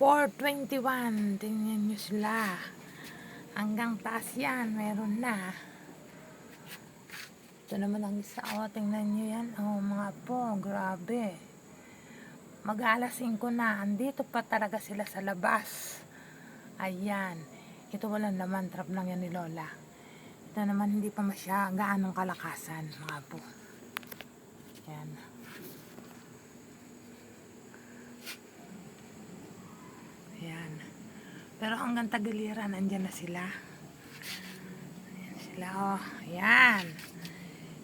421. Tingnan nyo sila. Hanggang taas yan. Meron na. Ito naman ang isa. O, tingnan nyo yan. O, mga po. Grabe. Mag-alas 5 na. Andito pa talaga sila sa labas. Ayan. Ito walang naman. Trap lang yan ni Lola. Ito naman hindi pa masya gaanong kalakasan. Mga po. Ayan. Pero hanggang tagiliran, andyan na sila. Ayan sila, oh. Ayan.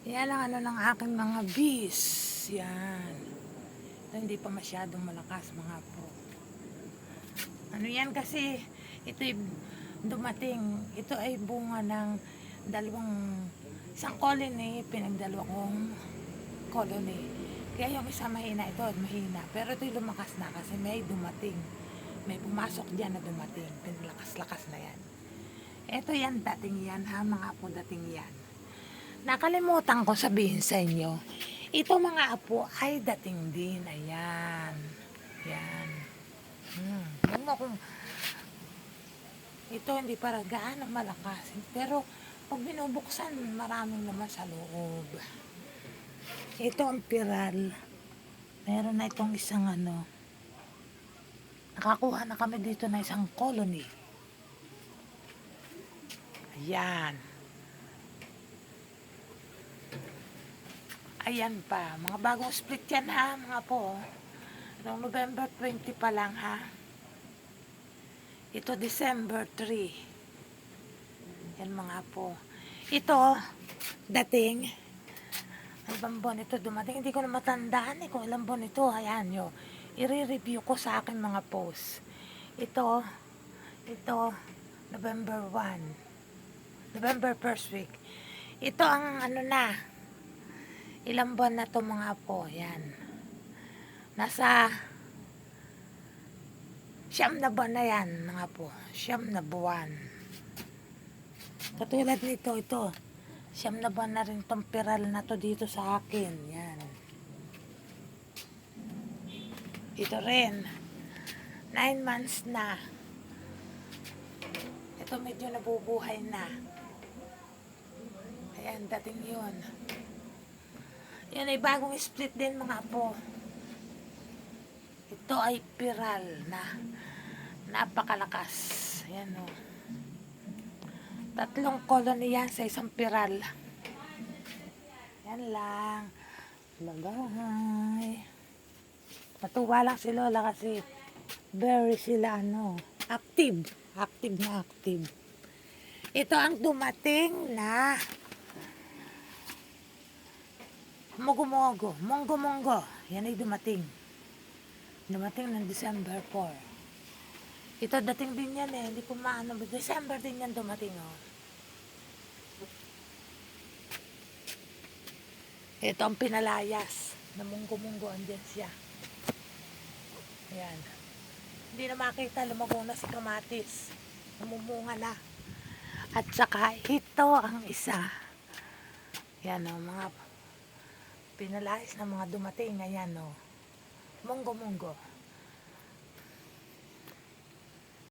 Yan ang ano ng aking mga bees. Yan. Ito hindi pa masyadong malakas, mga po. Ano yan kasi, ito dumating, ito ay bunga ng dalawang, isang colony, pinagdalawa kong colony. Kaya yung isa mahina, ito mahina. Pero ito lumakas na kasi may dumating. May pumasok dyan na dumating. Pinalakas-lakas na yan. Ito yan, dating yan ha, mga apo dating yan. Nakalimutan ko sabihin sa inyo, ito mga apo ay dating din. Ayan. Yan. Hmm. Kung ito hindi para gaano malakas. Pero pag binubuksan, maraming naman sa loob. Ito ang piral. Meron na itong isang ano. Nakakuha na kami dito na isang colony. Ayan. Ayan pa. Mga bagong split yan ha, mga po. Noong November 20 pa lang ha. Ito December 3. Yan mga po. Ito, dating. Ang buwan ito dumating. Hindi ko na matandaan eh kung ilang buwan ito. Ayan nyo. I-review ko sa akin mga post. Ito, ito, November 1. November first week. Ito ang ano na, ilang buwan na to mga po. Yan. Nasa siyam na buwan na yan, mga po. Siyam na buwan. Katulad nito, ito. Siyam na buwan na rin tong piral na to dito sa akin. Yan. Ito rin. Nine months na. Ito medyo nabubuhay na. Ayan, dating yun. Yan ay bagong split din mga po. Ito ay piral na napakalakas. Ayan o. Tatlong colony yan sa isang piral. Yan lang. Lagay. Natuwa lang si Lola kasi very sila ano, active. Active na active. Ito ang dumating na Mogo-mogo. Monggo-monggo. Yan ay dumating. Dumating ng December 4. Ito dating din yan eh. Hindi ko maano. December din yan dumating oh. Ito ang pinalayas na munggo-munggo. Andyan siya. Ayan. Hindi na makita. Lumago na si kamatis. Namumunga na. At saka ito ang isa. Yan o, mga pinalayas na mga dumating. Ayan o. Munggo-munggo.